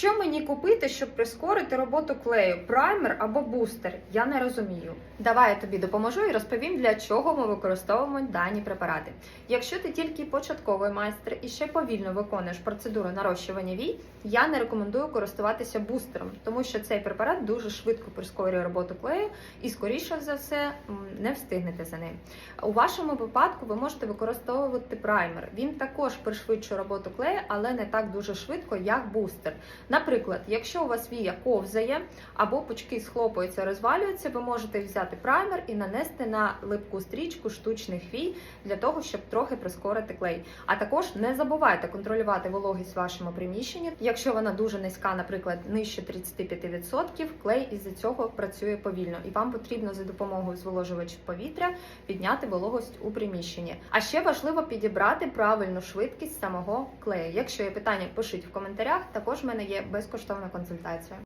Що мені купити, щоб прискорити роботу клею? Праймер або бустер? Я не розумію. Давай я тобі допоможу і розповім, для чого ми використовуємо дані препарати. Якщо ти тільки початковий майстер і ще повільно виконуєш процедуру нарощування вій, я не рекомендую користуватися бустером, тому що цей препарат дуже швидко прискорює роботу клею і, скоріше за все, не встигнете за ним. У вашому випадку ви можете використовувати праймер. Він також пришвидшує роботу клею, але не так дуже швидко, як бустер. Наприклад, якщо у вас вія ковзає або пучки схлопуються, розвалюються, ви можете взяти праймер і нанести на липку стрічку штучних вій для того, щоб трохи прискорити клей. А також не забувайте контролювати вологість в вашому приміщенні. Якщо вона дуже низька, наприклад, нижче 35%, клей із-за цього працює повільно, і вам потрібно за допомогою зволожувачів повітря підняти вологість у приміщенні. А ще важливо підібрати правильну швидкість самого клею. Якщо є питання, пишіть в коментарях. Також в мене є безкоштовна консультація.